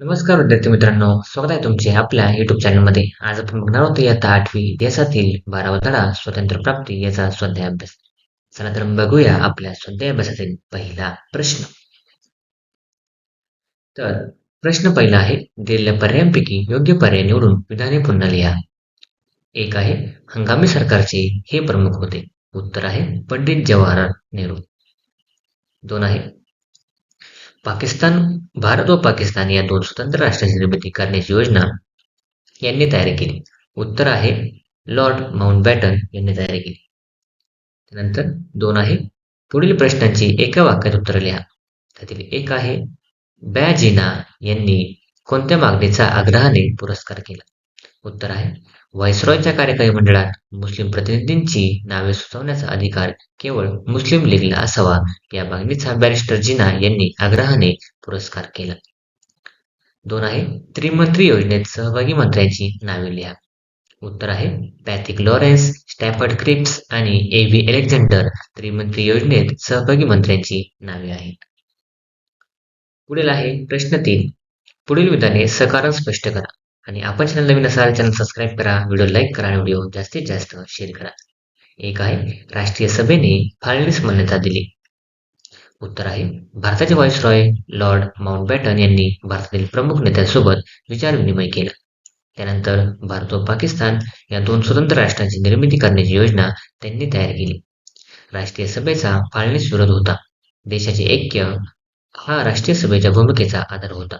नमस्कार विद्यार्थी मित्रांनो स्वागत आहे तुमचे आपल्या युट्यूब चॅनलमध्ये आज आपण बघणार आहोत इयत्ता आठवी देशातील बारावा धडा स्वतंत्र प्राप्ती याचा स्वाध्याय अभ्यास. चला तर बघूया आपल्या स्वाध्याय अभ्यासातील पहिला प्रश्न. तर प्रश्न पहिला आहे दिलेल्या पर्यायांपैकी योग्य पर्याय निवडून विधाने पुन्हा लिहा. एक आहे हंगामी सरकारचे हे प्रमुख होते उत्तर आहे पंडित जवाहरलाल नेहरू. दोन आहे पाकिस्तान भारत व पाकिस्तान या दोन स्वतंत्र राष्ट्रांची निर्मिती करण्याची योजना यांनी तयार केली. उत्तर आहे लॉर्ड माउंटबॅटन यांनी तयार केली. त्यानंतर दोन आहे पुढील प्रश्नांची एका वाक्यात उत्तर लिहा. त्यातील एक आहे बॅजिना यांनी कोणत्या मागणीचा आग्रहाने पुरस्कार केला? उत्तर आहे व्हायसरॉयच्या कार्यकारी मंडळात मुस्लिम प्रतिनिधींची नावे सुचवण्याचा अधिकार केवळ मुस्लिम लीगला असावा या मागणीचा बॅरिस्टर जिना यांनी आग्रहाने पुरस्कार केला. दोन आहे त्रिमंत्री योजनेत सहभागी मंत्र्यांची नावे लिहा. उत्तर आहे पॅथिक लॉरेन्स स्टॅफर्ड क्रिप्स आणि ए व्ही अलेक्झांडर त्रिमंत्री योजनेत सहभागी मंत्र्यांची नावे आहेत. पुढील आहे प्रश्न तीन. पुढील विधाने सकारण स्पष्ट करा. आणि आपण चॅनल नवीन असाल चॅनल सबस्क्राईब करा व्हिडिओ लाईक करा आणि व्हिडिओ जास्तीत जास्त शेअर करा. एक आहे राष्ट्रीय सभेने फाळणीस मान्यता दिली. उत्तर आहे भारताचे व्हाईसरॉय लॉर्ड माउंटबॅटन यांनी भारतातील प्रमुख नेत्यांसोबत विचारविनिमय केला. त्यानंतर भारत व पाकिस्तान या दोन स्वतंत्र राष्ट्रांची निर्मिती करण्याची योजना त्यांनी तयार केली. राष्ट्रीय सभेचा फाळणीस विरोध होता. देशाचे ऐक्य हा राष्ट्रीय सभेच्या भूमिकेचा आधार होता.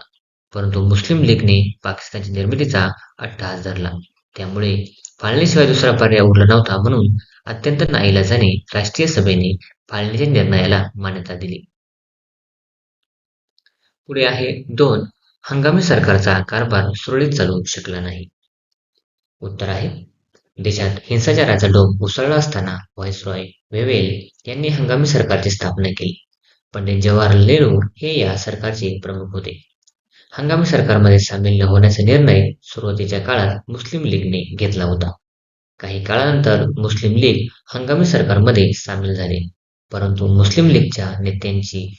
परंतु मुस्लिम लीगने पाकिस्तानच्या निर्मितीचा अट्टहास धरला. त्यामुळे फाळणीशिवाय दुसरा पर्याय उरला नव्हता म्हणून अत्यंत नाईलाजाने राष्ट्रीय सभेने फाळणीच्या निर्णयाला मान्यता दिली. पुढे आहे दोन. हंगामी सरकारचा कारभार सुरळीत चालू शकला नाही. उत्तर आहे देशात हिंसाचाराचा डोंब उसळला असताना व्हाईसरॉय वेवेल यांनी हंगामी सरकारची स्थापना केली. पंडित जवाहरलाल नेहरू हे या सरकारचे प्रमुख होते. हंगामी सरकारमध्ये सामील न होण्याचा निर्णय सुरुवातीच्या काळात मुस्लिम लीगने घेतला होता. काही काळानंतर मुस्लिम लीग हंगामी सरकारमध्ये सामील झाले. परंतु मुस्लिम लीगच्या नेत्यांची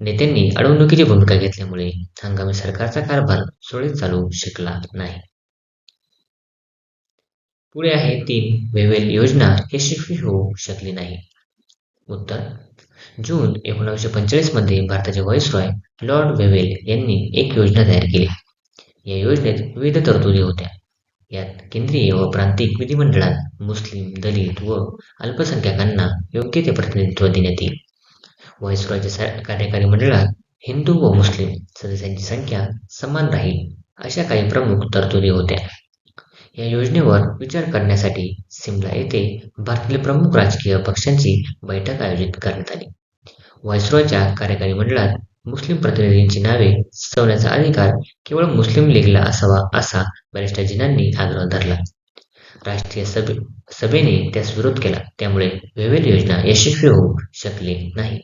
नेत्यांनी अडवणुकीची भूमिका घेतल्यामुळे हंगामी सरकारचा कारभार सुरळीत चालू शकला नाही. पुढे आहे तीन वेवेल योजना यशस्वी होऊ शकली नाही. उत्तर जून एकोणीसशे पंचेचाळीसमध्ये भारताचे व्हाईसरॉय लॉर्ड वेवेल यांनी एक योजना तयार केली. या योजनेत विविध तरतुदी होत्या. यात केंद्रीय व प्रांतिक विधिमंडळात मुस्लिम दलित व अल्पसंख्याकांना योग्य ते प्रतिनिधित्व देण्यात येईल. व्हाईसरॉयच्या कार्यकारी मंडळात हिंदू व मुस्लिम सदस्यांची संख्या समान राहील अशा काही प्रमुख तरतुदी होत्या. या योजनेवर विचार करण्यासाठी सिमला येथे भारतातील प्रमुख राजकीय पक्षांची बैठक आयोजित करण्यात आली. व्हायसरॉयच्या कार्यकारी मंडळात मुस्लिम प्रतिनिधींची नावे सुचवण्याचा अधिकार केवळ मुस्लिम लीगला असावा असा बॅरिस्टर जिनांनी आग्रह धरला. राष्ट्रीय सभे सभेने त्यास विरोध केला. त्यामुळे वेवेल योजना यशस्वी होऊ शकली नाही.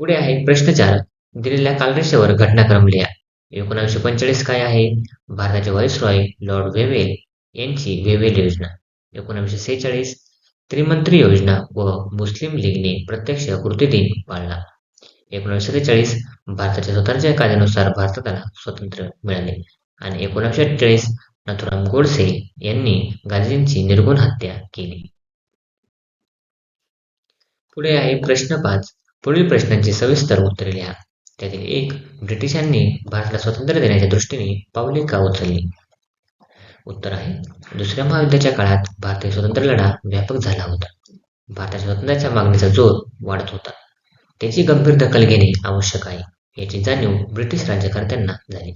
पुढे आहे प्रश्नचार. दिलेल्या कालरेषेवर घटनाक्रम लिहा एकोणावीसशे पंचेचाळीस काय आहे? भारताचे व्हाईसरॉय लॉर्ड वेवेल यांची वेवेल योजना. एकोणावीसशे सेहेचाळीस त्रिमंत्री योजना व मुस्लिम लीगने प्रत्यक्ष कृती दिन पाळला. एकोणीसशे त्रेचाळीस भारताच्या स्वतःच्या कायद्यानुसार भारताला स्वातंत्र्य मिळाले आणि एकोणीसशे अठ्ठेचाळीस नथुराम गोडसे यांनी गांधीजींची निर्गुण हत्या केली. पुढे आहे प्रश्न पाच. पुढील प्रश्नांची सविस्तर उत्तरे लिहा. त्यातील एक ब्रिटिशांनी भारताला स्वातंत्र्य देण्याच्या दृष्टीने पावले का उचलली? उत्तर आहे. दुसऱ्या महायुद्धाच्या काळात भारतीय स्वतंत्र लढा व्यापक झाला होता. भारताच्या स्वातंत्र्याच्या मागणीचा जोर वाढत होता. त्याची गंभीर दखल घेणे आवश्यक आहे. याची जाणीव ब्रिटिश राज्यकर्त्यांना झाली.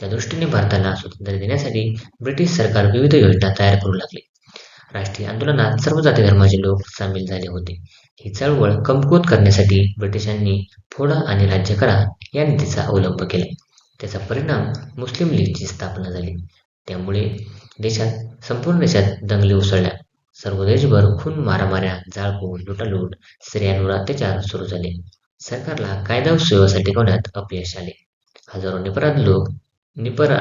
त्या दृष्टीने भारताला स्वातंत्र्य देण्यासाठी ब्रिटिश सरकार विविध योजना तयार करू लागले. राष्ट्रीय आंदोलनात सर्व जाती धर्माचे लोक सामील झाले होते. ही चळवळ कमकुवत करण्यासाठी ब्रिटिशांनी फोडा आणि राज्य करा या नीतीचा अवलंब केला. त्याचा परिणाम मुस्लिम लीगची स्थापना झाली. त्यामुळे देशात संपूर्ण देशात दंगली उसळल्या. सर्व देशभर खून मारामाऱ्या जाळपोळ लुटालूट स्त्रियांवर अत्याचार सुरू झाले. सरकारला कायदा सुव्यवस्था टिकवण्यात अपयश आले. हजारो निपराध लोक निपरा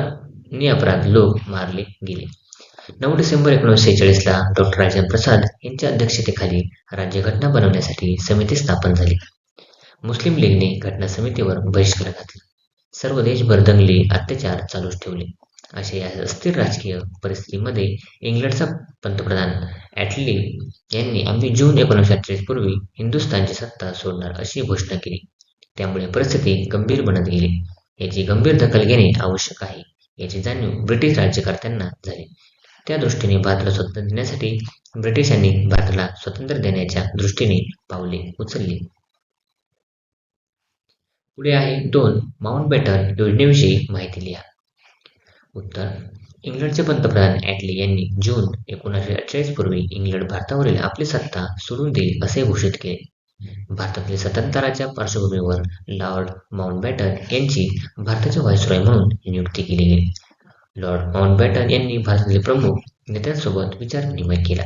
निअपराध लोक मारले गेले. नऊ डिसेंबर एकोणीसशे चाळीसला डॉक्टर राजेंद्र प्रसाद यांच्या अध्यक्षतेखाली राज्यघटना बनवण्यासाठी समिती स्थापन झाली. मुस्लिम लीगने घटना समितीवर बहिष्कार घातला. सर्व देशभर दंगली अत्याचार चालूच ठेवले. अशा या अस्थिर राजकीय परिस्थितीमध्ये इंग्लंडचा पंतप्रधान ॲटली यांनी आम्ही जून एकोणीसशे अठ्ठेचाळीस पूर्वी हिंदुस्थानची सत्ता सोडणार अशी घोषणा केली. त्यामुळे परिस्थिती गंभीर बनत गेली. याची गंभीर दखल घेणे आवश्यक आहे याची जाणीव ब्रिटिश राज्यकर्त्यांना झाली. त्या दृष्टीने भारताला स्वातंत्र्य देण्यासाठी ब्रिटिशांनी भारताला स्वातंत्र्य देण्याच्या दृष्टीने पावले उचलली. पुढे आहे दोन माउंटबॅटन योजनेविषयी माहिती लिहा. उत्तर. इंग्लंडचे पंतप्रधान ॲटली यांनी जून एकोणीसशे अठ्ठेचाळीस पूर्वी इंग्लंड भारतावरील आपली सत्ता सोडून देईल असे घोषित केले. भारतातील स्वतंत्राच्या पार्श्वभूमीवर लॉर्ड माउंटबॅटन यांची भारताचे व्हायसरॉय म्हणून नियुक्ती केली गेली. लॉर्ड माउंटबॅटन यांनी भारतातील प्रमुख नेत्यांसोबत विचारविनिमय केला.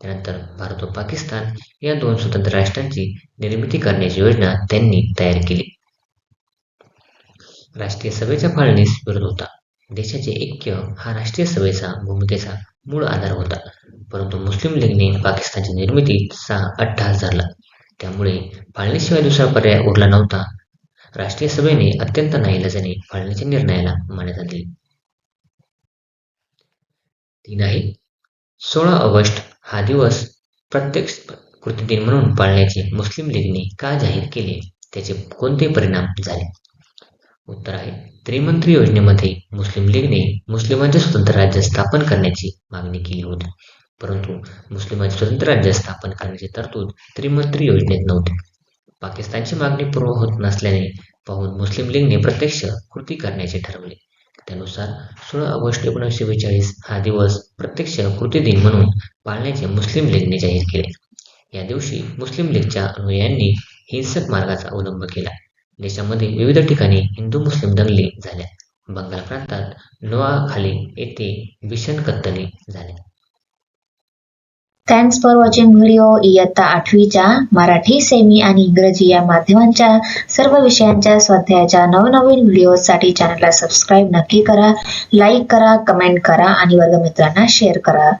त्यानंतर भारत व पाकिस्तान या दोन स्वतंत्र राष्ट्रांची निर्मिती करण्याची योजना त्यांनी तयार केली. राष्ट्रीय सभेच्या फाळणीस विरोध होता. देशाचे ऐक्य हा राष्ट्रीय सभेचा भूमिकेचा मूळ आधार होता. परंतु मुस्लिम लीगने पाकिस्तानची निर्मिती सहा अट्टहास झाला त्यामुळे फाळणीशिवाय दुसरा पर्याय उरला नव्हता. राष्ट्रीय सभेने अत्यंत नाईलाजाने फाळणीच्या निर्णयाला मान्यता दिली. तीन आहे सोळा ऑगस्ट हा दिवस प्रत्येक कृतीदिन म्हणून पाळण्याचे मुस्लिम लीगने का जाहीर केले? त्याचे कोणते परिणाम झाले? उत्तर आहे. त्रिमंत्री योजनेमध्ये मुस्लिम लीगने मुस्लिमांचे स्वतंत्र राज्य स्थापन करण्याची मागणी केली होती. परंतु मुस्लिमांचे स्वतंत्र राज्य स्थापन करण्याची तरतूद त्रिमंत्री योजनेत नव्हती. पाकिस्तानची मागणी पूर्ण होत नसल्याने पाहून मुस्लिम लीगने प्रत्यक्ष कृती करण्याचे ठरवले. त्यानुसार सोळा ऑगस्ट एकोणीसशे बेचाळीस हा दिवस प्रत्यक्ष कृती दिन म्हणून पाळण्याचे मुस्लिम लीगने जाहीर केले. या दिवशी मुस्लिम लीगच्या अनुयायांनी हिंसक मार्गाचा अवलंब केला. देशामध्ये विविध ठिकाणी हिंदू मुस्लिम दंगली झाल्या. बंगाल प्रांतात नोआखाली येथे भीषण कत्तली झाल्या थँक्स फॉर वॉचिंग व्हिडिओ इयत्ता आठवीच्या मराठी सेमी आणि इंग्रजी या माध्यमांच्या सर्व विषयांच्या स्वाध्यायाच्या नवनवीन व्हिडिओसाठी चॅनलला सबस्क्राईब नक्की करा लाईक करा कमेंट करा आणि वर्गमित्रांना शेअर करा.